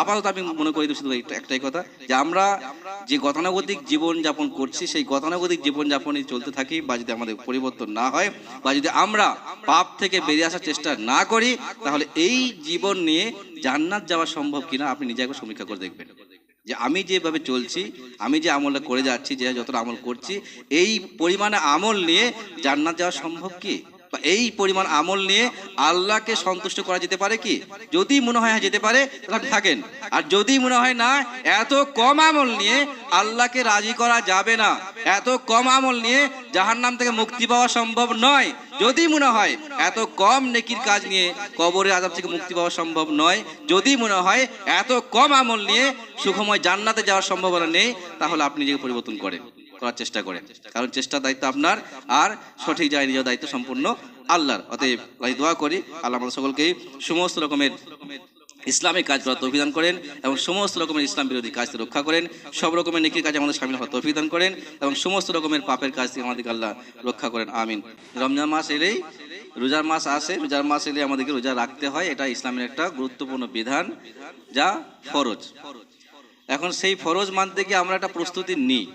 আপাতত আমি মনে করি শুধু একটাই কথা, যে আমরা যে গতানুগতিক জীবনযাপন করছি, সেই গতানুগতিক জীবন যাপনই চলতে থাকি বা যদি আমাদের পরিবর্তন না হয় বা যদি আমরা পাপ থেকে বেরিয়ে আসার চেষ্টা না করি, তাহলে এই জীবন নিয়ে জান্নাত যাওয়া সম্ভব কিনা আপনি নিজে একবার সমীক্ষা করে দেখবেন। যে আমি যেভাবে চলছি, আমি যে আমলটা করে যাচ্ছি, যে যতটা আমল করছি, এই পরিমাণে আমল নিয়ে জান্নাত যাওয়া সম্ভব কি? এই পরিমাণ আমল নিয়ে আল্লাহকে সন্তুষ্ট করা যেতে পারে কি? যদি মনে হয় হ্যাঁ যেতে পারে, তাহলে থাকেন। আর যদি মনে হয় না, এত কম আমল নিয়ে আল্লাহকে রাজি করা যাবে না। এত কম আমল নিয়ে যাহার নাম থেকে মুক্তি পাওয়া সম্ভব নয়। যদি মনে হয় এত কম নেকির কাজ নিয়ে কবরের আজাব থেকে মুক্তি পাওয়া সম্ভব নয়। যদি মনে হয় এত কম আমল নিয়ে সুখময় জান্নাতে যাওয়ার সম্ভাবনা নেই, তাহলে আপনি নিজেকে পরিবর্তন করেন, করার চেষ্টা করেন। কারণ চেষ্টা দায়িত্ব আপনার, আর সঠিক যায়, নিজের দায়িত্ব সম্পূর্ণ আল্লাহর। অতএব আমি দোয়া করি, আল্লাহ আমাদের সকলকে সমস্ত রকমের ইসলামিক কাজ করার তৌফিদান করেন এবং সমস্ত রকমের ইসলাম বিরোধী কাজ রক্ষা করেন। সব রকমের নেকির কাজে আমাদের সামিল হওয়ার তৌফিদান করেন এবং সমস্ত রকমের পাপের কাজ থেকে আমাদেরকে আল্লাহ রক্ষা করেন। আমিন। রমজান মাস এলেই, রোজার মাস আসে, রোজার মাস এলে আমাদেরকে রোজা রাখতে হয়। এটা ইসলামের একটা গুরুত্বপূর্ণ বিধান যা ফরজ। এখন সেই ফরজ মানতে গিয়ে আমরা একটা প্রস্তুতি নিই।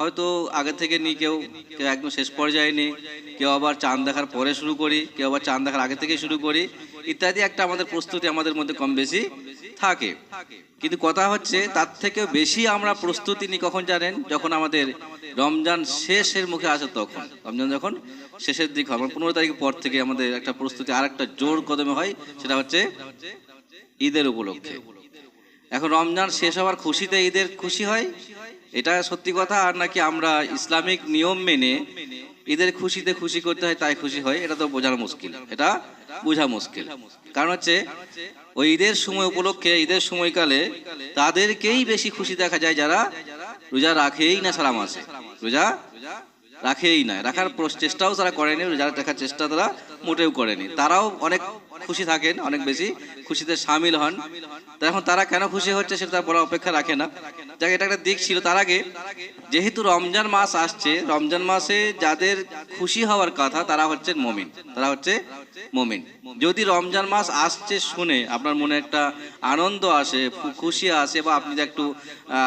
হয়তো আগে থেকে নিই, কেউ কেউ একদম শেষ পর্যায়ে নিই, কেউ আবার চাঁদ দেখার পরে শুরু করি, কেউ আবার চাঁদ দেখার আগে থেকে শুরু করি, ইত্যাদি একটা আমাদের প্রস্তুতি আমাদের মধ্যে কম বেশি থাকে। কিন্তু কথা হচ্ছে, তার থেকেও বেশি আমরা প্রস্তুতি নিই কখন জানেন? যখন আমাদের রমজান শেষের মুখে আসে তখন। রমজান যখন শেষের দিক হয় মানে পনেরো তারিখের পর থেকে আমাদের একটা প্রস্তুতি আর একটা জোর কদমে হয়, সেটা হচ্ছে ঈদের উপলক্ষে। এখন রমজান শেষ হওয়ার খুশিতে ঈদের খুশি হয়? এটা সত্যি কথা, আর নাকি আমরা ইসলামিক নিয়ম মেনে ঈদের খুশিতে খুশি করতে হয়, তাই খুশি হয়? এটা তো বোঝানো মুশকিল। এটা বোঝা মুশকিল। কারণ হচ্ছে, ওই ঈদের সময় উপলক্ষে, ঈদের সময়কালে তাদেরকেই বেশি খুশি দেখা যায় যারা রোজা রাখেই না সারা মাসে রোজা রাখেই না রাখার চেষ্টাও তারা করেনি, যারা রাখার চেষ্টা তারা মোটেও করেনি। তারাও অনেক খুশি থাকেন, অনেক বেশি খুশিতে সামিল হন। এখন তারা কেন খুশি হচ্ছে সেটা তারা বলা অপেক্ষা রাখে না। যাকে, এটা একটা দিক ছিল তার আগে। যেহেতু রমজান মাস আসছে, রমজান মাসে যাদের খুশি হওয়ার কথা তারা হচ্ছেন মমিন। তারা হচ্ছে মমিন। যদি রমজান মাস আসছে শুনে আপনার মনে একটা আনন্দ আসে খুশি আসে বা আপনি যে একটু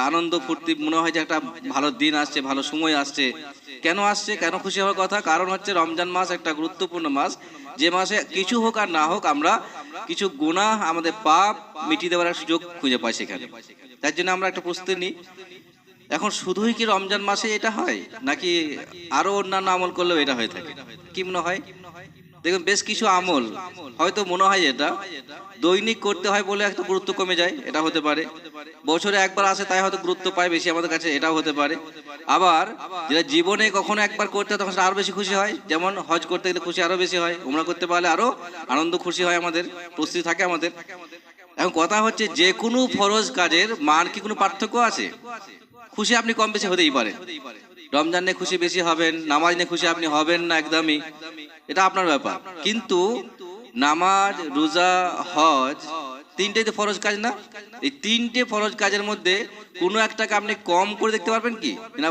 আনন্দ ফুর্তি, মনে হয় যে একটা ভালো দিন আসছে, ভালো সময় আসছে কেন আসছে, কেন খুশি হওয়ার কথা? কারণ হচ্ছে রমজান মাস একটা গুরুত্বপূর্ণ মাস। যে মাসে কিছু হোক আর না হোক, আমরা কিছু গুণা আমাদের পাপ মিটিয়ে দেওয়ার সুযোগ খুঁজে পাই সেখানে। তার জন্য আমরা একটা প্রস্তুতি নিই। এখন শুধুই কি রমজান মাসে এটা হয়? নাকি আরও অন্যান্য আমল করলেও এটা হয়ে থাকে? কি মনে হয়? দেখুন, বেশ কিছু আমল। হয়তো মনে হয় এটা দৈনিক করতে হয় বলে একটা গুরুত্ব কমে যায়, এটা হতে পারে। বছরে একবার আসে, তাই হয়তো গুরুত্ব পায় বেশি আমাদের কাছে, এটাও হতে পারে। আবার যেটা জীবনে কখনো একবার করতে হয়, তখন সেটা আরও বেশি খুশি হয়। যেমন হজ করতে গেলে খুশি আরও বেশি হয়, উমরা করতে পারলে আরও আনন্দ খুশি হয় আমাদের, প্রস্তুতি থাকে আমাদের। এখন কথা হচ্ছে, যে কোনো ফরজ কাজের মান কি কোনো পার্থক্য আছে? খুশি আপনি কম বেশি হতেই পারেন। রমজান খুশি বেশি হবেন, নামাজ নিয়ে খুশি আপনি হবেন না একদমই। এটা আপনার ব্যাপার। কিন্তু নামাজ, রোজা, হজ তিনটেই তো ফরজ কাজ না? এই তিনটে ফরজ কাজের মধ্যে কোনো একটাকে আপনি কম করে দেখতে পারবেন কি? না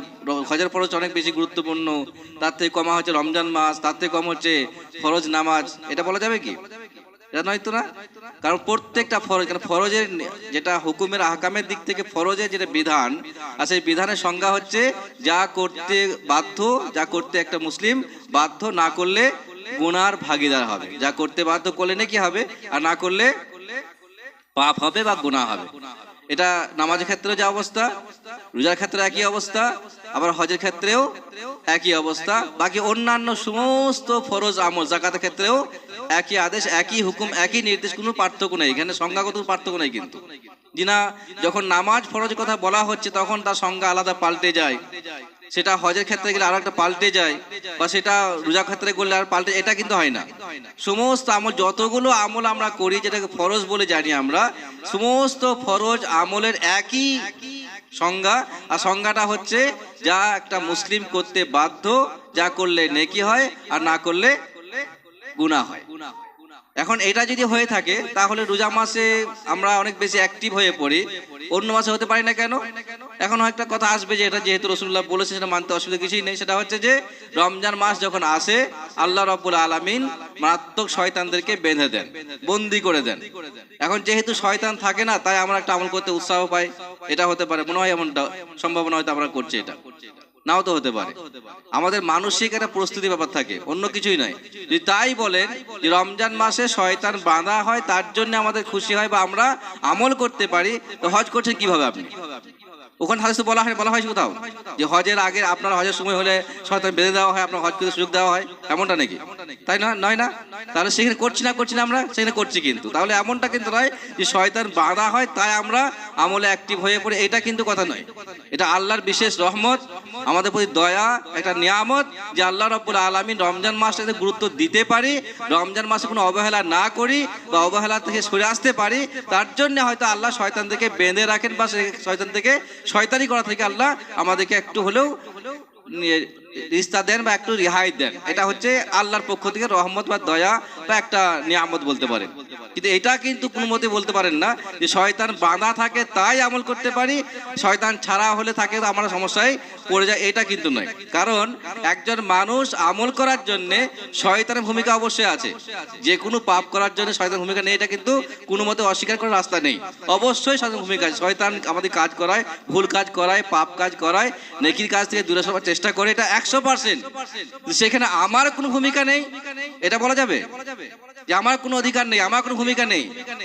হজের ফরজ অনেক বেশি গুরুত্বপূর্ণ, তার থেকে কমা হচ্ছে রমজান মাস, তার থেকে কম হচ্ছে ফরজ নামাজ, এটা বলা যাবে কি? এটা নয় তো না? কারণ প্রত্যেকটা ফরজ, কারণ ফরজের যেটা হুকুমের আহকামের দিক থেকে ফরজের যেটা বিধান, আর সেই বিধানের সংজ্ঞা হচ্ছে যা করতে বাধ্য, যা করতে একটা মুসলিম বাধ্য না করলে গুনার ভাগিদার হবে। যা করতে বাধ্য করলে নাকি হবে, আর না করলে পাপ হবে বা গুণা হবে। এটা নামাজের ক্ষেত্রেও যা অবস্থা, রোজার ক্ষেত্রে একই অবস্থা, আবার হজের ক্ষেত্রেও একই অবস্থা। বাকি অন্যান্য সমস্ত ফরজ আমল জাকাতের ক্ষেত্রেও একই আদেশ, একই হুকুম, একই নির্দেশ, কোনো পার্থক্য নেই। এখানে সংজ্ঞাগত পার্থক্য নেই কিন্তু। জিনা যখন নামাজ ফরজের কথা বলা হচ্ছে, তখন তার সংজ্ঞা আলাদা পাল্টে যায়। সেটা হজের ক্ষেত্রে গেলে আরও একটা পাল্টে যায়, বা সেটা রোজার ক্ষেত্রে করলে আর পাল্টে, এটা কিন্তু হয় না। সমস্ত আমল, যতগুলো আমল আমরা করি, যেটাকে ফরজ বলে জানি আমরা, সমস্ত ফরজ আমলের একই সংজ্ঞা, আর সংজ্ঞাটা হচ্ছে যা একটা মুসলিম করতে বাধ্য, যা করলে নেকি হয়, আর না করলে গুনাহ হয়। এখন এটা যদি হয়ে থাকে, তাহলে রোজা মাসে আমরা অনেক বেশি অ্যাক্টিভ হয়ে পড়ি। অন্য মাসে হতে পারি না কেন? এখন একটা কথা আসবে যে এটা যেহেতু রসুল্লাহ বলেছে সেটা মানতে অসুবিধা কিছুই নেই। সেটা হচ্ছে যে, রমজান মাস যখন আসে, আল্লাহ রব্বুল আলামিন মারাত্মক শয়তানদেরকে বেঁধে দেন, বন্দি করে দেন। এখন যেহেতু শয়তান থাকে না, তাই আমরা একটা আমল করতে উৎসাহ পাই। এটা হতে পারে, মনে হয় এমনটা, সম্ভাবনা হয়তো আমরা করছি এটা। নাও তো হতে পারে। আমাদের মানসিক একটা প্রস্তুতি ব্যাপার থাকে, অন্য কিছুই নয়। যদি তাই বলেন যে রমজান মাসে শয়তান বাঁধা হয়, তার জন্য আমাদের খুশি হয় বা আমরা আমল করতে পারি, তো হজ করছেন কীভাবে আপনি? ওখানে হাদিসে বলা হয় বলা হয় কোথাও? যে হজের আগে আপনার হজের সময় হলে শয়তান বেঁধে দেওয়া হয়, আপনার হজ করতে সুযোগ দেওয়া হয়, এমনটা নাকি? তাই না? নয় না? তাহলে সেখানে করছি না করছি না আমরা, সেখানে করছি কিন্তু। তাহলে এমনটা কিন্তু নয় যে শয়তান বাঁধা হয়, তাই আমরা আমলে অ্যাক্টিভ হয়ে পড়ে, এটা কিন্তু কথা নয়। এটা আল্লাহর বিশেষ রহমত, আমাদের প্রতি দয়া, একটা নিয়ামত যে আল্লাহ রব্বুল আলমিন রমজান মাসটাতে গুরুত্ব দিতে পারি, রমজান মাসে কোনো অবহেলা না করি বা অবহেলা থেকে সরে আসতে পারি, তার জন্য হয়তো আল্লাহ শয়তান থেকে বেঁধে রাখেন বা শয়তান থেকে শয়তানি করা থেকে আল্লাহ আমাদেরকে একটু হলেও রিস্তা দেন বা একটু রেহাই দেন, এটা হচ্ছে আল্লাহর পক্ষ থেকে রহমত বা দয়া বা একটা নিয়ামত বলতে পারেন। কিন্তু এটা কিন্তু কোনো মতে বলতে পারেন না যে শয়তান বাঁধা থাকে তাই আমল করতে পারি, শয়তান ছাড়া হলে থাকে আমরা সমস্যায় পড়ে যায়, এটা কিন্তু নয়। কারণ একজন মানুষ আমল করার জন্য শয়তানের ভূমিকা অবশ্যই আছে। যে কোনো পাপ করার জন্য শয়তান ভূমিকা নেই, এটা কিন্তু কোনো মতে অস্বীকার করার রাস্তা নেই। অবশ্যই শয়তান ভূমিকা আছে। শয়তান আমাদের কাজ করায়, ভুল কাজ করায়, পাপ কাজ করায়, নেকির কাজ থেকে দূরে সবার চেষ্টা করে, এটা একশো পার্সেন্ট। সেখানে আমার কোনো ভূমিকা নেই, এটা বলা যাবে? যে আমার কোনো অধিকার নেই, আমার কোনো ভূমিকা নেই।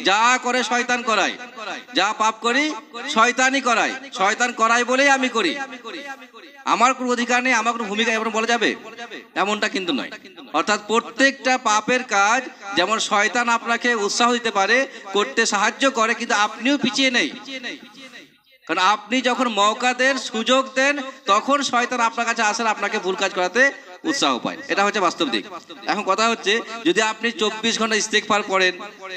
যা করে শয়তান করায়, যা পাপ করি শয়তানই করায়। শয়তান করায় বলেই আমি করি। আমার কোনো অধিকার নেই, আমার কোনো ভূমিকা এমন বলা যাবে? এমনটা কিন্তু নয়। অর্থাৎ প্রত্যেকটা পাপের কাজ যেমন শয়তান আপনাকে উৎসাহ দিতে পারে, করতে সাহায্য করে, কিন্তু আপনিও পিছিয়ে নেই। কারণ আপনি যখন মৌকা দেন সুযোগ দেন, তখন শয়তান আপনার কাছে আসেন আপনাকে ভুল কাজ করাতে উৎসাহ পায়। এটা হচ্ছে বাস্তব দিক। এখন কথা হচ্ছে, যদি আপনি চব্বিশ ঘণ্টা ইস্তেকফার করেন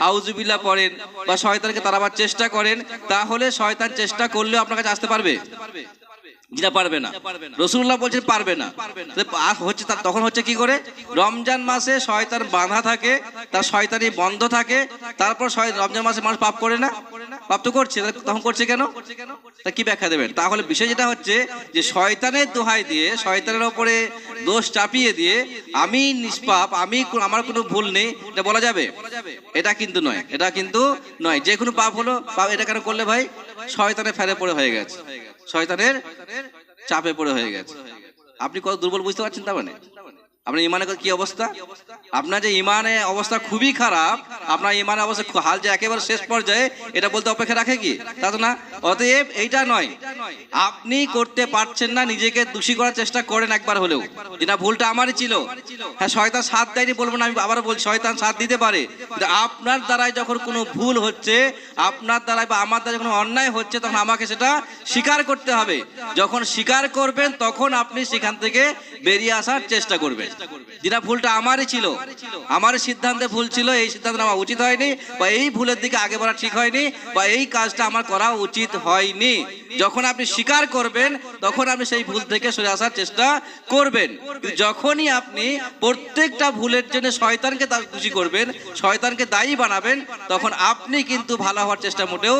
আউজুবিল্লা পড়েন বা শয়তানকে তাড়াবার চেষ্টা করেন, তাহলে শয়তান চেষ্টা করলেও আপনার কাছে আসতে পারবে। যেটা পারবে না। রসুল্লাহ বলছেন পারবে না। পা- হচ্ছে তার তখন হচ্ছে কি করে? রমজান মাসে শয়তান বাঁধা থাকে, তার শয়তানি বন্ধ থাকে, তারপর রমজান মাসে মানুষ পাপ করে না? পাপ তো করছে তখন করছে কেন? তা কি ব্যাখ্যা দেবেন? তাহলে বিষয় যেটা হচ্ছে যে শয়তানের দোহাই দিয়ে, শয়তানের ওপরে দোষ চাপিয়ে দিয়ে, আমি নিষ্পাপ, আমি আমার কোনো ভুল নেই, এটা বলা যাবে? এটা কিন্তু নয়, এটা কিন্তু নয়। যে কোনো পাপ হলো, পাপ এটা কেন করলে ভাই? শয়তানের ফেরে পড়ে হয়ে গেছে। শয়তানের চাপে পড়ে হয়ে গেছে। আপনি কত দুর্বল বুঝতে পারছেন তার মানে? আপনার ইমানের কি অবস্থা? আপনার যে ইমানে অবস্থা খুবই খারাপ, আপনার ইমানের অবস্থা হাল যে একেবারে শেষ পর্যায়ে, এটা বলতে অপেক্ষা রাখে কি? তা তো না। অতএব এইটা নয়। আপনি করতে পারছেন না, নিজেকে দোষী করার চেষ্টা করেন একবার হলেও। যেটা ভুলটা আমারই ছিল। হ্যাঁ শয়তান সাথ দেয়নি বলব না, আমি আবার বলছি, শয়তান সাথ দিতে পারে। আপনার দ্বারাই যখন কোনো ভুল হচ্ছে, আপনার দ্বারাই বা আমার দ্বারা যখন অন্যায় হচ্ছে, তখন আমাকে সেটা স্বীকার করতে হবে। যখন স্বীকার করবেন, তখন আপনি সেখান থেকে বেরিয়ে আসার চেষ্টা করবেন। যেটা ভুলটা আমারই ছিল আমার সিদ্ধান্তে ভুল ছিল, এই সিদ্ধান্ত নেওয়া উচিত হয়নি বা এই ভুলের দিকে আগে বলা ঠিক হয়নি বা এই কাজটা আমার করা উচিত হয়নি। যখন আপনি স্বীকার করবেন, তখন আপনি সেই ভুল থেকে সরে আসার চেষ্টা করবেন। যখনই আপনি প্রত্যেকটা ভুলের জন্য শয়তানকে তার খুশি করবেন, শয়তানকে দায়ী বানাবেন, তখন আপনি কিন্তু ভালো হওয়ার চেষ্টা মোটেও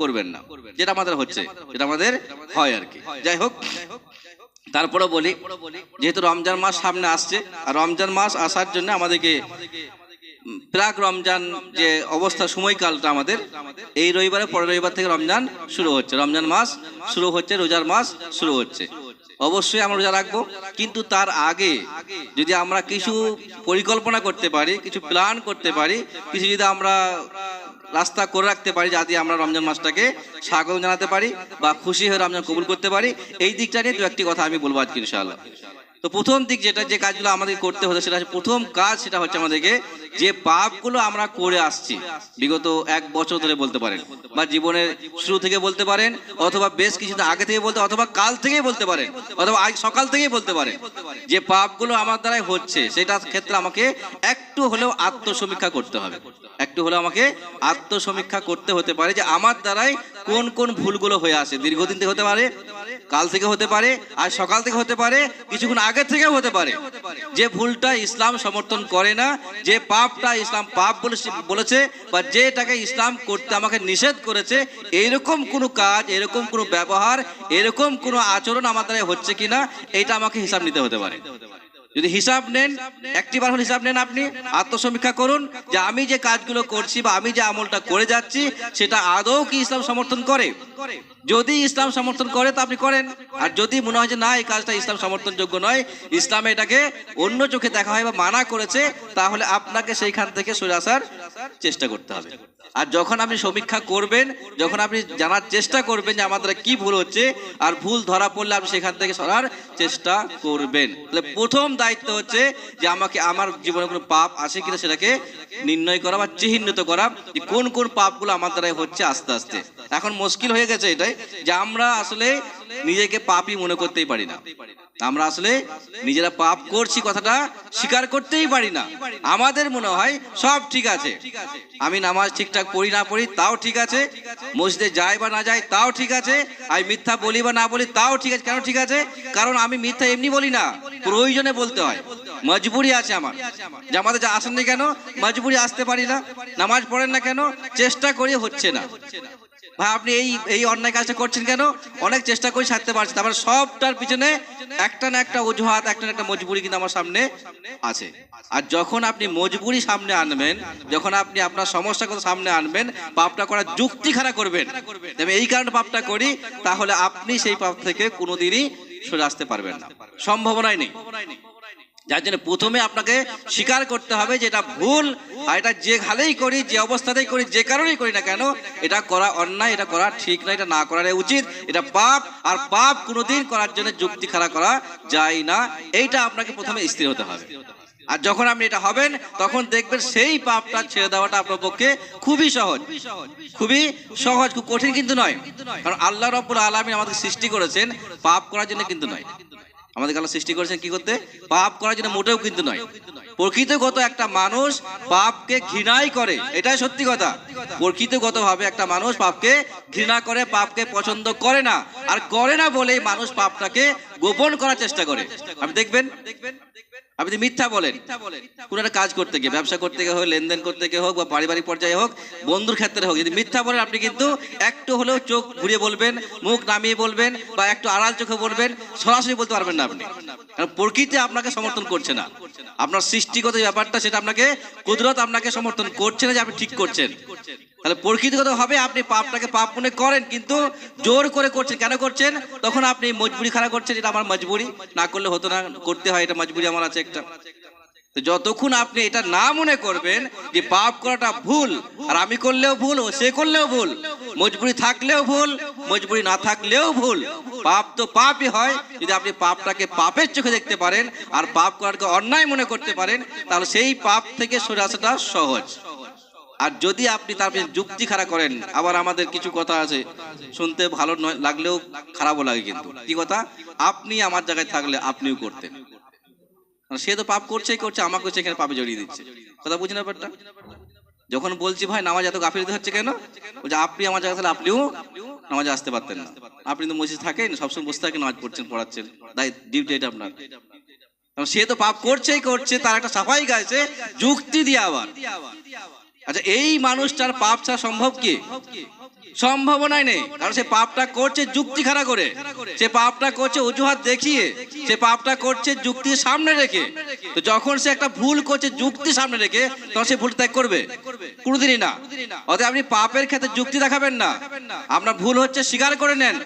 করবেন না। যেটা আমাদের হচ্ছে, যেটা আমাদের হয় আর কি। যাই হোক। তারপরে বলি, যেহেতু রমজান মাস সামনে আসছে, আর রমজান মাস আসার জন্য আমাদেরকে প্রাক রমজান যে অবস্থা, সময়কালটা আমাদের, এই রবিবারে, পরের রবিবার থেকে রমজান শুরু হচ্ছে। রমজান মাস শুরু হচ্ছে, রোজার মাস শুরু হচ্ছে। অবশ্যই আমরা রোজা রাখব, কিন্তু তার আগে যদি আমরা কিছু পরিকল্পনা করতে পারি, কিছু প্ল্যান করতে পারি, কিছু যদি আমরা রাস্তা করে রাখতে পারি যাতে আমরা রমজান মাসটাকে স্বাগত জানাতে পারি বা খুশি হয়ে রমজান কবুল করতে পারি। এই দিকটা নিয়ে দু একটি কথা আমি বলব আজকে, ইনশাআল্লাহ। তো প্রথম দিক যেটা যে কাজগুলো আমাদের করতে হতো, সেটা প্রথম কাজ সেটা হচ্ছে আমাদেরকে যে পাপগুলো আমরা করে আসছি, বিগত এক বছর ধরে বলতে পারেন, বা জীবনের শুরু থেকে বলতে পারেন, অথবা বেশ কিছুদিন আগে থেকে বলতে, অথবা কাল থেকেই বলতে পারেন, অথবা আজ সকাল থেকেই বলতে পারেন, যে পাপগুলো আমার দ্বারাই হচ্ছে, সেটার ক্ষেত্রে আমাকে একটু হলেও আত্মসমীক্ষা করতে হবে। একটু হলেও আমাকে আত্মসমীক্ষা করতে হতে পারে যে আমার দ্বারাই কোন কোন ভুলগুলো হয়ে আসে, দীর্ঘদিন থেকে হতে পারে কাল থেকে হতে পারে, আর সকাল থেকে হতে পারে, কিছুক্ষণ আগে থেকেও হতে পারে। যে ভুলটা ইসলাম সমর্থন করে না, যে পাপটা ইসলাম পাপ বলেছে বা যেটাকে ইসলাম করতে আমাকে নিষেধ করেছে, এরকম কোনো কাজ, এরকম কোনো ব্যবহার, এরকম কোনো আচরণ আমার দ্বারা হচ্ছে কিনা, এটা আমাকে হিসাব নিতে হতে পারে। যদি হিসাব নেন, একটি বার হিসাব নেন আপনি, আত্মসমীক্ষা করুন যে আমি যে কাজগুলো করছি বা আমি যে আমলটা করে যাচ্ছি, সেটা আদৌ কি ইসলাম সমর্থন করে? যদি ইসলাম সমর্থন করে, তো আপনি করেন। আর যদি মনে হয় যে না, এই কাজটা ইসলাম সমর্থনযোগ্য নয়, ইসলামে এটাকে অন্য চোখে দেখা হয় বা মানা করেছে, তাহলে আপনাকে সেইখান থেকে সরে আসার চেষ্টা করতে হবে। আর যখন আপনি সমীক্ষা করবেন, যখন আপনি জানার চেষ্টা করবেন যে আমাদের কি ভুল হচ্ছে, আর ভুল ধরা পড়লে আপনি সেখান থেকে সরার চেষ্টা করবেন। তাহলে প্রথম দায়িত্ব হচ্ছে যে আমাকে, আমার জীবনে কোনো পাপ আছে কিনা সেটাকে নির্ণয় করা বা চিহ্নিত করা যে কোন কোন পাপগুলো আমার দ্বারাই হচ্ছে আস্তে আস্তে। এখন মুশকিল হয়ে গেছে এটাই যে আমরা আসলে নিজেকে পাপই মনে করতেই পারি না। আমরা আসলে নিজেরা পাপ করছি কথাটা স্বীকার করতেই পারি না। আমাদের মনে হয় সব ঠিক আছে। আমি নামাজ ঠিকঠাক পড়ি না পড়ি তাও ঠিক আছে। মসজিদে যাই বা না যাই তাও ঠিক আছে। আমি মিথ্যা বলি বা না বলি তাও ঠিক আছে। কেন ঠিক আছে? কারণ আমি মিথ্যা এমনি বলি না। প্রয়োজনে বলতে হয়। মজবুরি আছে আমার। যে আমাদের যা আসেননি কেন? মজবুরি আসতে পারি না। নামাজ পড়েন না কেন? চেষ্টা করি হচ্ছে না। ভাই, আপনি এই এই অন্যায় কাজটা করছেন কেন? অনেক চেষ্টা করে ছাড়তে পারছেন তারপরে সবটার পিছনে একটা না একটা অজুহাত, একটা না একটা মজবুরি কিন্তু আমার সামনে আছে। আর যখন আপনি মজবুরি সামনে আনবেন, যখন আপনি আপনার সমস্যা কথা সামনে আনবেন, পাপটা করার যুক্তি খাড়া করবেন তবে এই কারণে পাপটা করি, তাহলে আপনি সেই পাপ থেকে কোনোদিনই সরে আসতে পারবেন না। সম্ভাবনাই নেই। যার জন্য প্রথমে আপনাকে স্বীকার করতে হবে যে এটা ভুল, আর এটা যে হালেই করি, যে অবস্থাতেই করি, যে কারণেই করি না কেন, এটা করা অন্যায়, এটা করা ঠিক না, এটা না করার উচিত, এটা পাপ, আর পাপ কোনোদিন করার জন্য যুক্তি খাড়া করা যায় না, এইটা আপনাকে প্রথমে স্থির হতে হবে। আর যখন আপনি এটা হবেন, তখন দেখবেন সেই পাপটা ছেড়ে দেওয়াটা আপনার পক্ষে খুবই সহজ। খুবই সহজ, খুব কঠিন কিন্তু নয়। কারণ আল্লাহ রব্বুল আলমী আমাদের সৃষ্টি করেছেন, পাপ করার জন্য কিন্তু নয়। আমাদের আল্লাহ সৃষ্টি করেছেন কি করতে? পাপ করার জন্য মোটেও কিন্তু নয়। প্রকৃতিগত একটা মানুষ পাপকে ঘৃণাই করে। এটাই সত্যি কথা। প্রকৃতগত ভাবে একটা মানুষ পাপকে ঘৃণা করে, পাপকে পছন্দ করে না। আর করে না বলেই মানুষ পাপটাকে গোপন করার চেষ্টা করে। আপনি দেখবেন? আপনি যদি মিথ্যা বলেন কোন একটা কাজ করতে গিয়ে, ব্যবসা করতে গিয়ে হোক, লেনদেন করতে গিয়ে হোক, বা পারিবারিক পর্যায়ে হোক, বন্ধুর ক্ষেত্রে হোক, যদি মিথ্যা বলেন, আপনি কিন্তু একটু হলেও চোখ ঘুরিয়ে বলবেন, মুখ নামিয়ে বলবেন, বা একটু আড়াল চোখে বলবেন, সরাসরি বলতে পারবেন না আপনি। কারণ প্রকৃতি আপনাকে সমর্থন করছে না। আপনার সৃষ্টিগত ব্যাপারটা, সেটা আপনাকে, কুদরত আপনাকে সমর্থন করছে না যে আপনি ঠিক করছেন। তাহলে প্রকৃতিগত ভাবে আপনি পাপটাকে পাপ মনে করেন, কিন্তু জোর করে করছেন, কেন করছেন? তখন আপনি মজবুরি খারাপ করছেন, এটা আমার মজবুরি, না করলে হতো না, করতে হয়, এটা মজবুরি আমার আছে একটা। তো যতক্ষণ আপনি এটা না মনে করবেন যে পাপ করাটা ভুল, আর আমি করলেও ভুল, ও সে করলেও ভুল, মজবুরি থাকলেও ভুল, মজবুরি না থাকলেও ভুল, পাপ তো পাপই হয়। যদি আপনি পাপটাকে পাপের চোখে দেখতে পারেন, আর পাপ করাকে অন্যায় মনে করতে পারেন, তাহলে সেই পাপ থেকে সরে আসাটা সহজ। আর যদি আপনি তার যুক্তি খাড়া করেন, আবার আমাদের কিছু কথা আছে, শুনতে ভালো নয়, লাগলেও খারাপও লাগে কিন্তু। কি কথা? আপনি আমার জায়গায় থাকলে আপনিও করতেন। সে তো পাপ করছেই করছে আমাকে সেখানে পাপে জড়িয়ে দিচ্ছে। কথা বুঝি না ব্যাপারটা? যখন বলছি, ভাই, নামাজ এত গাফিলতি হচ্ছে কেন? বলছে, আপনি আমার জায়গায় তাহলে আপনিও নামাজে আসতে পারতেন না। আপনি তো মসজিদ থাকেন, সবসময় বসে থাকেন, নামাজ পড়ছেন, পড়াচ্ছেন। তাই ডিউটি এটা আপনার। সে তো পাপ করছেই করছে, তার একটা সাফাই গাইছে যুক্তি দিয়ে আবার। আচ্ছা এই মানুষটার পাপ ছাড়া সম্ভব কি? সম্ভাবনাই নেই, কারণ সে পাপটা করছে যুক্তি খাড়া করে। সে পাপটা করছে অজুহাত দেখিয়ে, সে পাপটা করছে যুক্তি সামনে রেখে। তো যখন সে একটা ভুল করছে যুক্তি সামনে রেখে, তখন সে ভুল ত্যাগ করবে। কোনোদিনই না। অতএব আপনি পাপের ক্ষেত্রে যুক্তি দেখাবেন না। আপনার ভুল হচ্ছে স্বীকার করে নেন।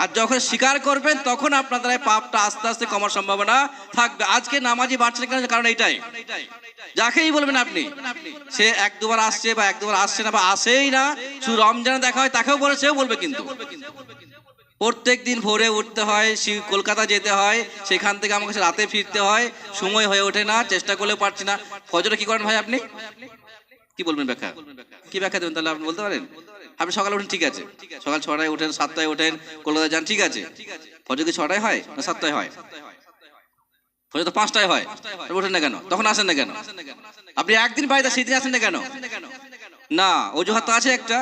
আর যখন স্বীকার করবেন, তখন আপনার দ্বারা পাপটা আস্তে আস্তে কমার সম্ভাবনা থাকবে। আজকে নামাজি বাড়ছে কারণ এইটাই। যাকেই বলবেন আপনি। সে এক দুবার আসছে বা এক দুবার আসছে না বা আসেই না, শুধু রমজানে দেখা হয়, তাকেও বলে, সেও বলবে কিন্তু। প্রত্যেক দিন ভোরে উঠতে হয় কলকাতা যেতে হয়, সেখান থেকে আমাকে রাতে ফিরতে হয়, সময় হয়ে ওঠে না, চেষ্টা করলেও পারছি না। ফজরে কি করেন ভাই আপনি? কি বলবেন ব্যাখ্যা? কি ব্যাখ্যা দেবেন তাহলে আপনি বলতে পারেন? আপনি সকালে উঠেন, ঠিক আছে। সকাল ছটায় ওঠেন সাতটায় ওঠেন কলকাতা যান, ঠিক আছে। ফজর কি ছটায় হয় না সাতটায় হয়? ফজর তো পাঁচটায় হয়। ওঠেন না কেন? তখন আসেন না কেন? আপনি একদিন বাড়িতে সেদিন আসেন না কেন? না, অজুহাত আছে একটা,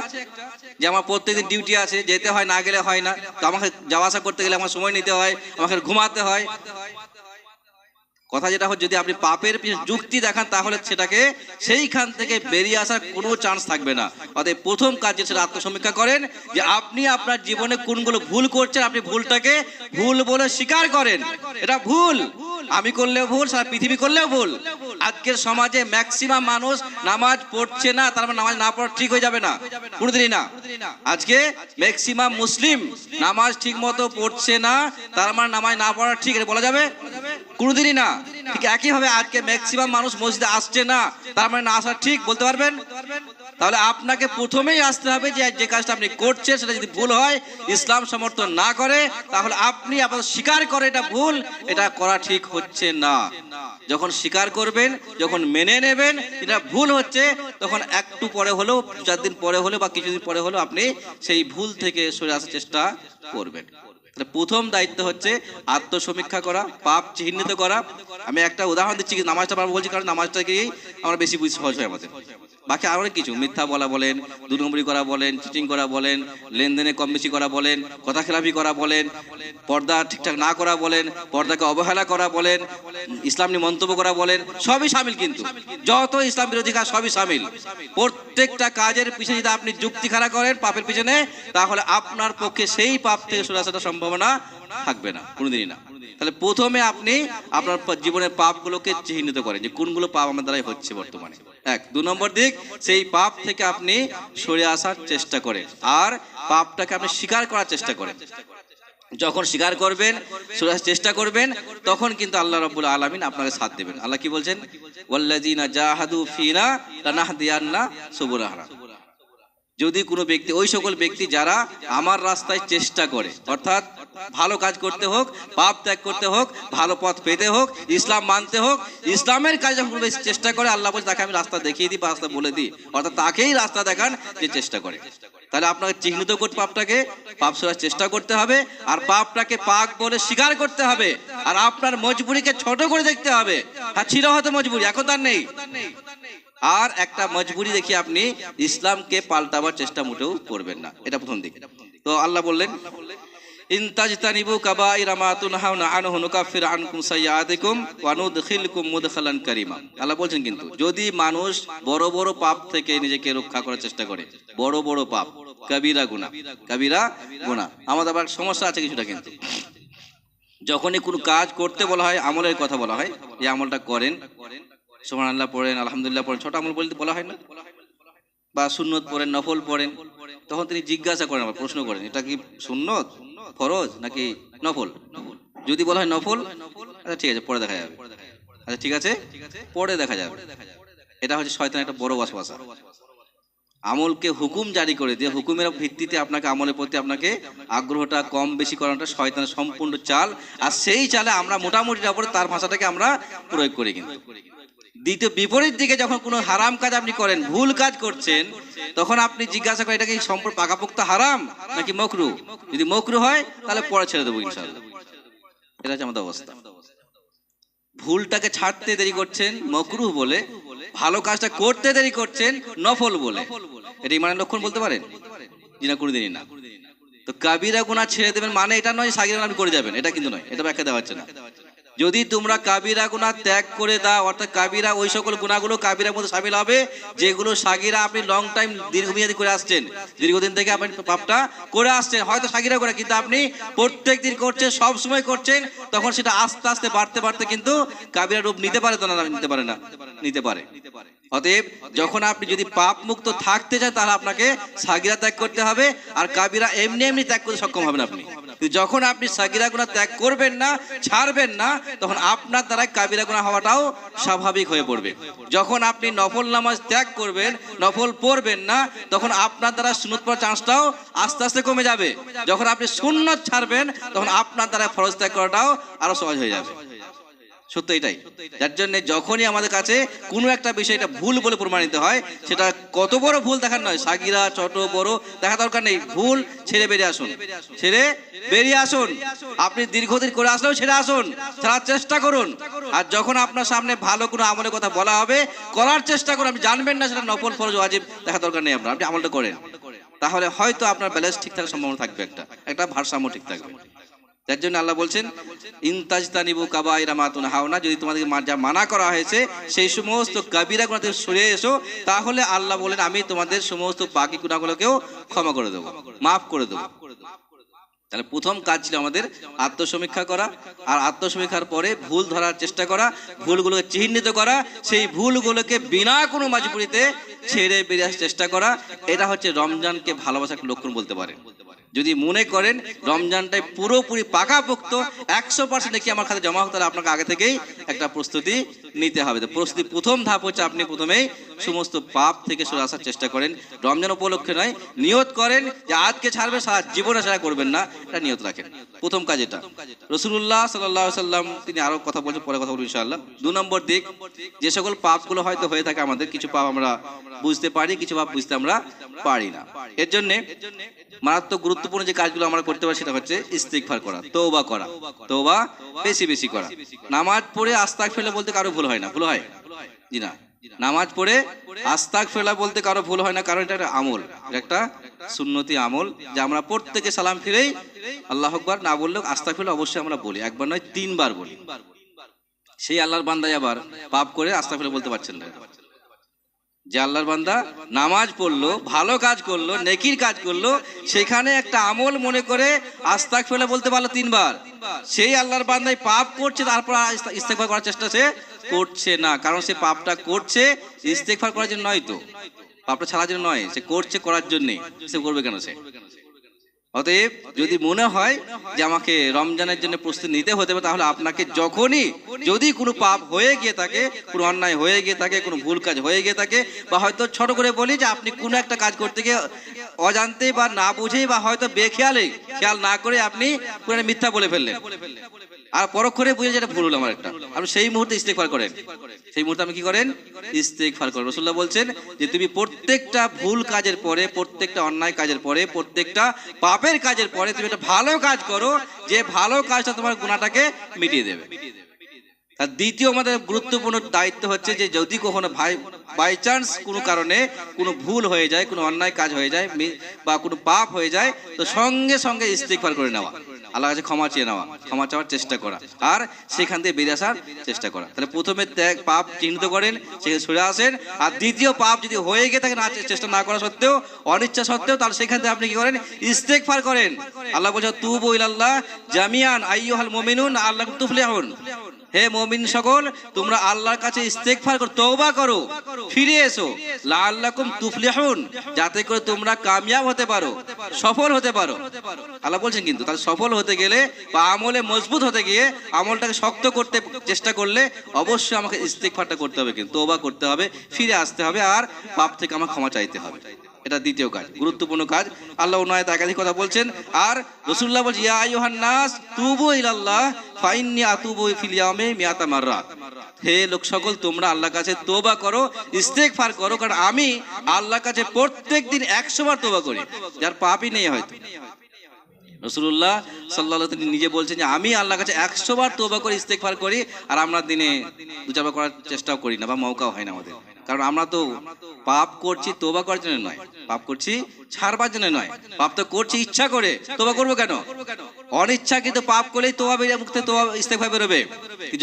যে আমার প্রত্যেকদিন ডিউটি আছে, যেতে হয়, না গেলে হয় না। তো আমাকে যাওয়া আসা করতে গেলে আমার সময় নিতে হয়, আমাকে ঘুমাতে হয়। কথা যেটা হচ্ছে, যদি আপনি পাপের যুক্তি দেখান, তাহলে সেটাকে সেইখান থেকে বেরিয়ে আসার কোনো চান্স থাকবে না। অতএব প্রথম কাজ যে সেটা আত্মসমীক্ষা করেন, যে আপনি আপনার জীবনে কোনগুলো ভুল করছেন, আপনি ভুলটাকে ভুল বলে স্বীকার করেন। এটা ভুল। আমি করলেও ভুল, সারা পৃথিবী করলেও ভুল। আজকের সমাজে ম্যাক্সিমাম মানুষ নামাজ পড়ছে না, তার মানে নামাজ না পড়া ঠিক হয়ে যাবে না। কোনোদিনই না। আজকে ম্যাক্সিমাম মুসলিম নামাজ ঠিক মতো পড়ছে না, তার মানে নামাজ না পড়া ঠিক, এটা বলা যাবে? কোনোদিনই না। একইভাবে আজকে ম্যাক্সিমাম মানুষ মসজিদে আসছে না, তার মানে না আসা ঠিক, বলতে পারবেন? তাহলে আপনাকে প্রথমেই আসতে হবে যে যে কাজটা আপনি করছেন, সেটা যদি ভুল হয়, ইসলাম সমর্থন না করে, তাহলে আপনি আপনার স্বীকার করে এটা ভুল, এটা করা ঠিক হচ্ছে না। যখন স্বীকার করবেন, যখন মেনে নেবেন এটা ভুল হচ্ছে, তখন একটু পরে হলেও চার দিন পরে হলেও বা কিছুদিন পরে হলেও আপনি সেই ভুল থেকে সরে আসার চেষ্টা করবেন। প্রথম দায়িত্ব হচ্ছে আত্মসমীক্ষা করা, পাপ চিহ্নিত করা। আমি একটা উদাহরণ দিচ্ছি, নামাজটা পারব বলছি, কারণ নামাজটাকেই আমরা বেশি সহজ হয় আমাদের। বাকি আরও অনেক কিছু। মিথ্যা বলা বলেন দু নম্বরি করা বলেন চিটিং করা বলেন, লেনদেনে কম বেশি করা বলেন, কথা খেলাপি করা বলেন, পর্দা ঠিকঠাক না করা বলেন, পর্দাকে অবহেলা করা বলেন, ইসলাম নিয়ে মন্তব্য করা বলেন, সবই সামিল কিন্তু। যত ইসলাম বিরোধী কাজ সবই সামিল। প্রত্যেকটা কাজের পিছনে যদি আপনি যুক্তি খাড়া করেন পাপের পিছনে, তাহলে আপনার পক্ষে সেই পাপ থেকে সরে আসাটা সম্ভাবনা থাকবে না, কোনোদিনই না। তাহলে প্রথমে আপনি আপনার জীবনের পাপগুলোকে চিহ্নিত করেন যে কোনগুলো পাপ আমার দ্বারাই হচ্ছে বর্তমানে। এক, দু নম্বর দিক, সেই পাপ থেকে আপনি সরে আসার চেষ্টা করেন। আর পাপটাকে আপনি স্বীকার করার চেষ্টা করেন। যখন স্বীকার করবেন, সরে আসার চেষ্টা করবেন, তখন কিন্তু আল্লাহ রাব্বুল আলামিন আপনাকে সাথ দেবেন। আল্লাহ কি বলছেন? ওয়াল্লাযিনা জাহাদু ফিনা লানাহদিয়ান্না সুবুরাহানা যদি কোনো ব্যক্তি, ওই সকল ব্যক্তি যারা আমার রাস্তায় চেষ্টা করে, অর্থাৎ ভালো কাজ করতে হোক, পাপ ত্যাগ করতে হোক, ভালো পথ পেতে হোক, ইসলাম মানতে হোক, ইসলামের কাজ যখন চেষ্টা করে, আল্লাহ বলছে, তাকে আমি রাস্তা দেখিয়ে দিই বা রাস্তা বলে দিই। অর্থাৎ তাকেই রাস্তা দেখান যে চেষ্টা করে। তাহলে আপনাকে চিহ্নিত করতে, পাপটাকে পাপ সরার চেষ্টা করতে হবে, আর পাপটাকে পাক বলে স্বীকার করতে হবে, আর আপনার মজবুরিকে ছোট করে দেখতে হবে। হ্যাঁ ছিল হয়তো মজবুরি, এখন তার নেই। আর একটা মজবুরি দেখি আপনি ইসলামকে পাল্টাবার চেষ্টা মোটেও করবেন না। এটা প্রথম দিক। তো আল্লাহ বললেন ইনতাজতানিবু কাবাইরা মা তুনহাউনা আনহু নুকাফির আনকুম সাইয়্যাতিকুম ওয়া নুদখিলকুম মুদখালান কারীমা। আল্লাহ বলছেন কিন্তু, যদি মানুষ বড় বড় পাপ থেকে নিজেকে রক্ষা করার চেষ্টা করে, বড় বড় পাপ, কবিরা গুনাহ কবিরা গুনাহ, আমাদের আবার সমস্যা আছে কিছুটা কিন্তু। যখনই কোনো কাজ করতে বলা হয়, আমলের কথা বলা হয়, এই আমলটা করেন সোমান আল্লাহ পড়েন, আলহামদুলিল্লাহ পড়েন। ছোট আমল বলতে বলা হয় না? বা সুন্নত পড়েন, নফল পড়েন, তখন তিনি জিজ্ঞাসা করেন আবার, প্রশ্ন করেন, এটা কি সুন্নত, ফরজ নাকি নফল? যদি বলা হয় নফল আচ্ছা ঠিক আছে, পরে দেখা যাবে। আচ্ছা ঠিক আছে? পরে দেখা যাবে। এটা হচ্ছে শয়তান একটা বড় বাসবাসা আমলকে হুকুম জারি করে দিয়ে হুকুমের ভিত্তিতে আপনাকে, আমলের প্রতি আপনাকে আগ্রহটা কম বেশি করানোটা শয়তানের সম্পূর্ণ চাল। আর সেই চালে আমরা মোটামুটি তার ভাষাটাকে আমরা প্রয়োগ করি কিন্তু। দ্বিতীয় বিপরীত দিকে যখন কোনো হারাম কাজ আপনি করেন, ভুল কাজ করছেন, তখন আপনি জিজ্ঞাসা করেন, এটা কি সম্পূর্ণ পাকাপোক্ত হারাম নাকি মকরু? যদি মকরু হয়, তাহলে পরে ছেড়ে দেবো ইনশাআল্লাহ। এটা হচ্ছে আমাদের অবস্থা। ভুলটাকে ছাড়তে দেরি করছেন মকরুহ বলে, ভালো কাজটা করতে দেরি করছেন, নফল বলে। এটা ইমানের লক্ষণ বলতে পারেন? জি না, কোনোদিনই না। তো কাবিরা গুনাহ ছেড়ে দেবেন মানে এটা নয় সাগিরা করে যাবেন, এটা কিন্তু নয়, এটা ব্যাখ্যা দেওয়া হচ্ছে না। যদি তোমরা কাবিরা গুণা ত্যাগ করে দাও, অর্থাৎ কাবিরা ওই সকল গুণাগুলো কাবিরার মধ্যে সামিল হবে, যেগুলো সাগিরা আপনি লং টাইম দীর্ঘমেয়াদী করে আসছেন। দীর্ঘদিন থেকে আপনি পাপটা করে আসছেন, হয়তো সাগিরা করে কিন্তু আপনি প্রত্যেক দিন করছেন সব সময় করছেন, তখন সেটা আস্তে আস্তে বাড়তে বাড়তে কিন্তু কাবিরা রূপ নিতে পারে তো না নিতে পারে না? নিতে পারে নিতে পারে। অতএব যখন আপনি যদি পাপ মুক্ত থাকতে চান, তাহলে আপনাকে সাগিরা ত্যাগ করতে হবে, আর কাবিরা এমনি এমনি ত্যাগ করতে সক্ষম হবেন আপনি। যখন আপনি সাগিরা গুণা ত্যাগ করবেন না, ছাড়বেন না, তখন আপনার দ্বারা কাবিরা গুণা হওয়াটাও স্বাভাবিক হয়ে পড়বে। যখন আপনি নফল নামাজ ত্যাগ করবেন, নফল পড়বেন না, তখন আপনার দ্বারা সুনত পড়ার চান্সটাও আস্তে আস্তে কমে যাবে। যখন আপনি সুন্নত ছাড়বেন, তখন আপনার দ্বারা ফরজ ত্যাগ করাটাও আরও সহজ হয়ে যাবে। সত্য এটাই। যার জন্য যখনই আমাদের কাছে কোনো একটা বিষয় এটা ভুল বলে প্রমাণিত হয়, সেটা কত বড় ভুল দেখার নয়। সাগিরা ছোট, বড়, দেখা দরকার নেই। ভুল ছেড়ে বেরিয়ে আসুন। ছেড়ে বেরিয়ে আসুন। আপনি দীর্ঘদিন করে আসলেও ছেড়ে আসুন। ছাড়ার চেষ্টা করুন। আর যখন আপনার সামনে ভালো কোনো আমলের কথা বলা হবে, করার চেষ্টা করুন। আপনি জানবেন না সেটা নফল, ফরজ, ওয়াজিব, দেখা দরকার নেই আপনার। আপনি আমলটা করেন। তাহলে হয়তো আপনার ব্যালেন্স ঠিক থাকার সম্ভাবনা থাকবে একটা। একটা ভারসাম্য ঠিক থাকবে। তার জন্য আল্লাহ বলছেন ইনতাজতানিবু কাবাইরা মাতুন হাওনা যদি তোমাদেরকে যা মানা করা হয়েছে, সেই সমস্ত কাবিরা গুণা থেকে সরে এসো, তাহলে আল্লাহ বলেন, আমি তোমাদের সমস্ত বাকি গুণাগুলোকেও ক্ষমা করে দেবো, মাফ করে দেবো। তাহলে প্রথম কাজ ছিল আমাদের আত্মসমীক্ষা করা, আর আত্মসমীক্ষার পরে ভুল ধরার চেষ্টা করা, ভুলগুলোকে চিহ্নিত করা, সেই ভুলগুলোকে বিনা কোনো মাজপুরিতে ছেড়ে বেরিয়ে আসার চেষ্টা করা, এটা হচ্ছে রমজানকে ভালোবাসার লক্ষণ বলতে পারেন। যদি মনে করেন রমজানটাই পুরোপুরি পাকাপোক্ত, একশো পার্সেন্ট কি আমার খাতে জমা হোক, তাহলে আপনাকে আগে থেকেই একটা প্রস্তুতি নিতে হবে। প্রস্তুতি প্রথম ধাপ হচ্ছে আপনি প্রথমেই সমস্ত পাপ থেকে সরে আসার চেষ্টা করেন। রমজান উপলক্ষে নয়, নিয়ত করেন যে আজকে ছাড়বে সারা জীবনে সারা করবেন না, এটা নিয়ত রাখেন। প্রথম কাজ এটা। রসুল্লাহ সাল্লাহ সাল্লাম তিনি আরও কথা বলছেন, পরে কথা বলবেন ইনশাআল্লাহ। দু নম্বর দিক, যে সকল পাপগুলো হয়তো হয়ে থাকে আমাদের, কিছু পাপ আমরা বুঝতে পারি, কিছু পাপ বুঝতে আমরা পারি না। এর জন্য মারাত্মক গুরুত্বপূর্ণ যে কাজগুলো আমরা করতে পারি সেটা হচ্ছে ইস্তিগফার করা তৌবা করা তৌবা বেশি বেশি করা। নামাজ পড়ে আস্তাক ফেলে বলতে কারও ভুল হয় না, ভুল হয়? জি না। নামাজ পড়ে আস্তাক ফেলা বলতে কারও ভুল হয় না, কারণ এটা একটা আমল একটা সুন্নতি আমল যে আমরা প্রত্যেকে সালাম ফিরেই আল্লাহ আকবার না বললেও আস্তাক ফেলে অবশ্যই আমরা বলি, একবার নয়, তিনবার বলি। সেই আল্লাহর বান্দায় আবার পাপ করে আস্তাক ফেলে বলতে পারছেন না। যে আল্লাহর বান্দা নামাজ পড়ল, ভালো কাজ করল, নেকির কাজ করল, সেখানে একটা আমল মনে করে আস্তাক ফেলে বলতে পারল তিনবার। সেই আল্লাহর বান্দাই পাপ করছে, তারপর ইস্তেকফার করার চেষ্টা সে করছে না, কারণ সে পাপটা করছে ইস্তেকফার করার জন্য নয় তো। পাপটা ছাড়ার জন্য নয়, সে করছে করার জন্যে সে করবে কেন সে? অতএব যদি মনে হয় যে আমাকে রমজানের জন্য প্রস্তুতি নিতে হতে হবে তাহলে আপনাকে যখনই যদি কোনো পাপ হয়ে গিয়ে থাকে, কোনো অন্যায় হয়ে গিয়ে থাকে, কোনো ভুল কাজ হয়ে গিয়ে থাকে, বা হয়তো ছোট করে বলি যে আপনি কোনো একটা কাজ করতে গিয়ে অজান্তে বা না বুঝেই বা হয়তো বেখেয়ালে খেয়াল না করে আপনি মিথ্যা বলে ফেললেন। আর পরক্ষণে বুঝে যেটা ভুল হলো আমার একটা। আপনি সেই মুহূর্তে ইস্তেকফার করেন। সেই মুহূর্তে আপনি কি করেন? ইস্তেকফার করেন। রসুল্লাহ বলছেন যে তুমি প্রত্যেকটা ভুল কাজের পরে, প্রত্যেকটা অন্যায় কাজের পরে, প্রত্যেকটা পাপের কাজের পরে তুমি একটা ভালো কাজ করো, যে ভালো কাজটা তোমার গুণাটাকে মিটিয়ে দেবে। আর দ্বিতীয় আমাদের গুরুত্বপূর্ণ দায়িত্ব হচ্ছে যে যদি কখনো ভাই বাই চান্স কোনো কারণে কোনো ভুল হয়ে যায়, কোনো অন্যায় কাজ হয়ে যায় বা কোনো পাপ হয়ে যায়, তো সঙ্গে সঙ্গে ইস্তেকবার করে নেওয়া। আল্লাহ কাছে ক্ষমা চেয়ে নেওয়া, ক্ষমা চাওয়ার চেষ্টা করা। আর সেখান থেকে বেরিয়ে আসার চেষ্টা করা। তাহলে প্রথমে ত্যাগ পাপ চিহ্নিত করেন, সেখানে সরে আসেন। আর দ্বিতীয় পাপ যদি হয়ে গিয়ে থাকে না, চেষ্টা না করা সত্ত্বেও, অনিচ্ছা সত্ত্বেও, তাহলে সেখান থেকে আপনি কি করেন? ইস্তেক ফার করেন। আল্লাহ বলছে তু বইল আল্লাহ জামিয়ান আইয়ুহাল মোমিনুন, আল্লাহ তুফলিহুন। হে মমিন সকল, তোমরা আল্লাহর কাছে ইস্তেগফার করো, তওবা করো, ফিরে এসো। লাআল্লাকুম তুফলিহুন, যাতে করে তোমরা কামিয়াব হতে পারো, সফল হতে পারো। আল্লাহ বলছেন কিন্তু, তাহলে সফল হতে গেলে বা আমলে মজবুত হতে গিয়ে আমলটাকে শক্ত করতে চেষ্টা করলে অবশ্যই আমাকে ইস্তেগফারটা করতে হবে কিন্তু, তওবা করতে হবে, ফিরে আসতে হবে আর পাপ থেকে আমার ক্ষমা চাইতে হবে। এটা দ্বিতীয় কাজ। গুরুত্বপূর্ণ কাজ। আল্লাহ নয় একাধিক কথা বলছেন, আর রসুল্লাহ বলছে ইয়া আইয়ুহান নাস তুবু ইলাল্লাহ, ফাইন্নি আতুবু ফিলিয়ামে মিয়াতা মাররা। হে লোক সকল, তোমরা আল্লাহর কাছে তোবা করো, ইস্তেগফার করো, কারণ আমি আল্লাহর কাছে প্রত্যেক দিন একশো বার তোবা করি। যার পাপই নেই হয়তো। রসুল্লাহ সাল্লাহ তিনি নিজে বলছেন যে আমি আল্লাহর কাছে একশো বার তোবা করে ইস্তেকফার করি আর আমরা দিনে দু করার চেষ্টাও করি না বা মৌকাও হয় না আমাদের। কারণ আমরা তো পাপ করছি তোবা করার জন্য নয়। পাপ করছি, ছাড়বার জন্য নয়। পাপ তো করছি, ইচ্ছা করে। তোবা করব কেন? অনিচ্ছা কিন্তু পাপ করলেই তোবা বেরিয়ে মুখ থেকে তোবা ইস্তেকফার বেরোবে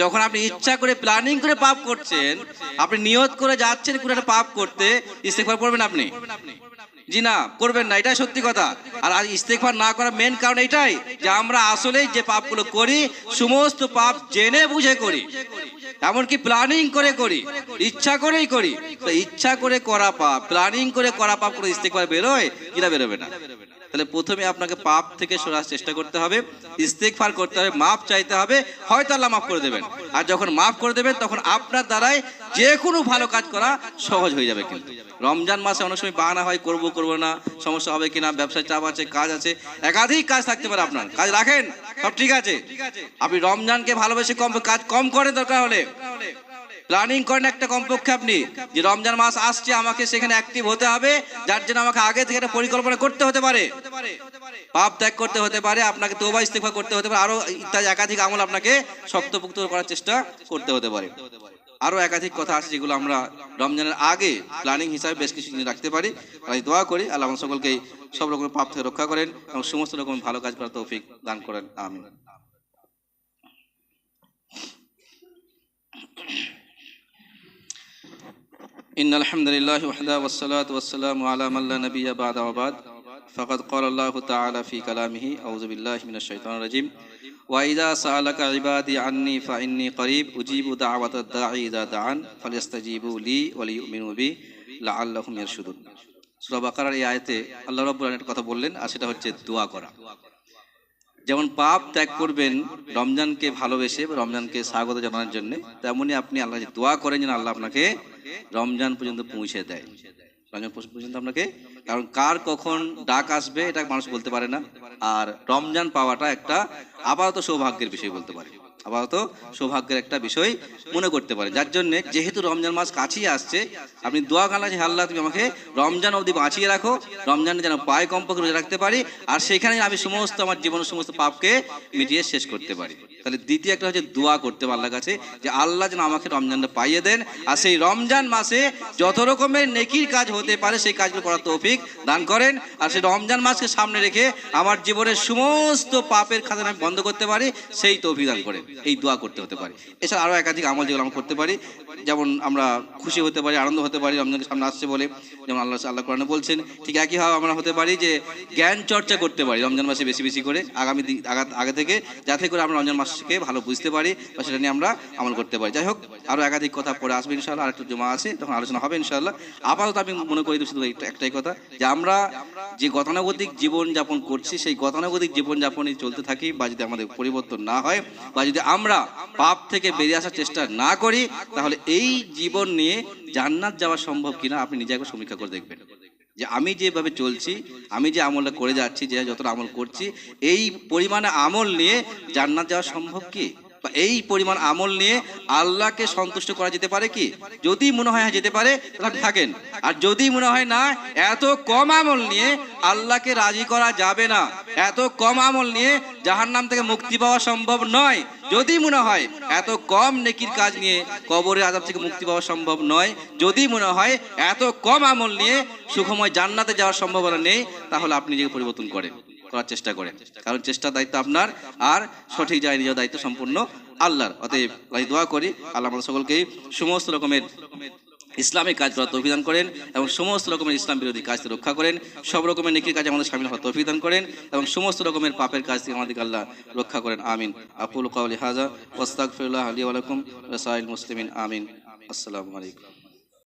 যখন আপনি ইচ্ছা করে, প্ল্যানিং করে পাপ করছেন, আপনি নিয়ত করে যাচ্ছেন কোনো একটা পাপ করতে ইস্তেকফার করবেন আপনি। জি না, করবেন না, এটাই সত্যি কথা। আর ইস্তেকফার না করার মেন কারণ এটাই যে আমরা আসলেই যে পাপগুলো করি, সমস্ত পাপ জেনে বুঝে করি। এমনকি প্ল্যানিং করে করি, ইচ্ছা করেই করি। তো ইচ্ছা করে করা পাপ প্ল্যানিং করে করা পাপ করে ইস্তেকফার বেরোয়, কিনা বেরোবে না। তাহলে প্রথমে আপনাকে পাপ থেকে সরার চেষ্টা করতে হবে ইস্তেক ইস্তেকফার করতে হবে মাপ চাইতে হবে, হয়তো আল্লাহ মাফ করে দেবেন। আর যখন মাফ করে দেবেন, তখন আপনার দ্বারাই যে কোনো ভালো কাজ করা সহজ হয়ে যাবে কিন্তু। রমজান মাসে অনেক সময় বাহানা হয়, করব করব না, সমস্যা হবে কিনা, ব্যবসায় চাপ আছে, কাজ আছে, একাধিক কাজ থাকতে পারে আপনার। কাজ রাখেন, সব ঠিক আছে। আপনি রমজানকে ভালোবেসে কম কাজ কম করেন দরকার হলে। প্ল্যানিং করেন একটা কমপক্ষে আপনি। যে রমজান মাস আসছে, আমাকে সেখানে অ্যাক্টিভ হতে হবে, যার জন্য আমাকে আগে থেকে একটা পরিকল্পনা করতে হতে পারে। পাপ ত্যাগ করতে হতে পারে, আপনাকে তোবা ইস্তেফা করতে হতে পারে, আরও ইত্যাদি একাধিক আমল আপনাকে শক্তপুক্ত করার চেষ্টা করতে হতে পারে। আরও একাধিক কথা আছে যেগুলো আমরা রমজানের আগে প্ল্যানিং হিসাবে বেশ কিছু রাখতে পারি। আমি দোয়া করি, আল্লাহ সকলকে সব রকম পাপ থেকে রক্ষা করেন এবং সমস্ত রকম ভালো কাজ করার তৌফিক দান করেন আমি إن الحمد لله وحده والصلاة والسلام على من لا نبي بعد وبعد فقد قال الله تعالى في كلامه أعوذ بالله من الشيطان الرجيم وإذا سألك عبادي عني فإني قريب أجيب دعوة الداعي إذا دعان فليستجيبوا لي وليؤمنوا بي لعلهم يرشدون সূরা বাকারার এই আয়াতে আল্লাহ রাব্বুল আলামিন একটা কথা বললেন আর সেটা হচ্ছে দোয়া করা যেমন পাপ ত্যাগ করবেন, রমজানকে ভালোবেসে রমজানকে স্বাগত জানানোর জন্য, তেমনি আপনি আল্লাহ দোয়া করেন যেন আল্লাহ আপনাকে রমজান পর্যন্ত পৌঁছে দেয়। রমজান পর্যন্ত আপনাকে, কারণ কার কখন ডাক আসবে, এটা মানুষ বলতে পারে না। আর রমজান পাওয়াটা একটা আপাতত সৌভাগ্যের বিষয় বলতে পারে। আপাতত সৌভাগ্যের একটা বিষয় মনে করতে পারে। যার জন্য যেহেতু রমজান মাস কাছেই আসছে, আপনি দোয়া গালা যে আল্লাহ, তুমি আমাকে রমজান অবধি বাঁচিয়ে রাখো, রমজানে যেন পায়ে কম্পকে রোজা রাখতে পারি, আর সেখানে আমি সমস্ত আমার জীবনের সমস্ত পাপকে মিটিয়ে শেষ করতে পারি। তাহলে দ্বিতীয় একটা হচ্ছে দোয়া করতে হবে আল্লাহর কাছে, যে আল্লাহ যেন আমাকে রমজানটা পাইয়ে দেন, আর সেই রমজান মাসে যত রকমের নেকির কাজ হতে পারে, সেই কাজগুলো করার তৌফিক দান করেন, আর সেই রমজান মাসকে সামনে রেখে আমার জীবনের সমস্ত পাপের খাতানা আমি বন্ধ করতে পারি, সেই তৌফিক দান করেন। এই দোয়া করতে হতে পারে। এছাড়া আরও একাধিক আমল যেগুলো আমরা করতে পারি, যেমন আমরা খুশি হতে পারি, আনন্দ হতে পারি রমজানের সামনে আসছে বলে যেমন আল্লাহ আল্লাহ কোরআনে বলছেন, ঠিক একইভাবে আমরা হতে পারি যে জ্ঞান চর্চা করতে পারি রমজান মাসে বেশি বেশি করে, আগামী আগা- থেকে, যাতে করে আমরা রমজান মাসকে ভালো বুঝতে পারি বা সেটা নিয়ে আমরা আমল করতে পারি। যাই হোক, আরও একাধিক কথা পরে আসবে ইনশাআল্লাহ আর একটু জমা আছে তখন আলোচনা হবে ইনশাআল্লাহ। আপাতত আমি মনে করি শুধু একটাই কথা, যে আমরা যে গতানুগতিক জীবনযাপন করছি, সেই গতানুগতিক জীবন যাপনই চলতে থাকি বা যদি আমাদের পরিবর্তন না হয় বা যদি আমরা পাপ থেকে বেরিয়ে আসার চেষ্টা না করি, তাহলে এই জীবন নিয়ে জান্নাত যাওয়া সম্ভব কিনা আপনি নিজে একবার সমীক্ষা করে দেখবেন। যে আমি যেভাবে চলছি, আমি যে আমলটা করে যাচ্ছি, যে যতটা আমল করছি, এই পরিমাণে আমল নিয়ে জান্নাত যাওয়া সম্ভব কি? এই পরিমাণ আমল নিয়ে আল্লাহকে সন্তুষ্ট করা যেতে পারে কি? যদি মনে হয় হ্যাঁ যেতে পারে, তাহলে থাকেন। আর যদি মনে হয় না, এত কম আমল নিয়ে আল্লাহকে রাজি করা যাবে না। এত কম আমল নিয়ে যাহার নাম থেকে মুক্তি পাওয়া সম্ভব নয়। যদি মনে হয় এত কম নেকির কাজ নিয়ে কবরের আজাব থেকে মুক্তি পাওয়া সম্ভব নয়। যদি মনে হয় এত কম আমল নিয়ে সুখময় জান্নাতে যাওয়ার সম্ভাবনা নেই, তাহলে আপনি নিজেকে পরিবর্তন করেন। করার চেষ্টা করেন। কারণ চেষ্টার দায়িত্ব আপনার, আর সঠিক জায়গায় নিজের দায়িত্ব সম্পূর্ণ আল্লাহর। অতএব আমি দোয়া করি, আল্লাহ আমাদের সকলকে সমস্ত রকমের ইসলামিক কাজ করার তৌফিদান করেন এবং সমস্ত রকমের ইসলাম বিরোধী কাজ রক্ষা করেন। সব রকমের নেকির কাজে আমাদের সামিল হওয়ার তৌফিদান করেন এবং সমস্ত রকমের পাপের কাজ থেকে আমাদেরকে আল্লাহ রক্ষা করেন। আমিন। আকুল কাউলি হাজা ওস্তাগফিরুল্লাহ আলী আলাইকুম রাসাইল মুসলিমিন, আমিন। আসসালামু আলাইকুম।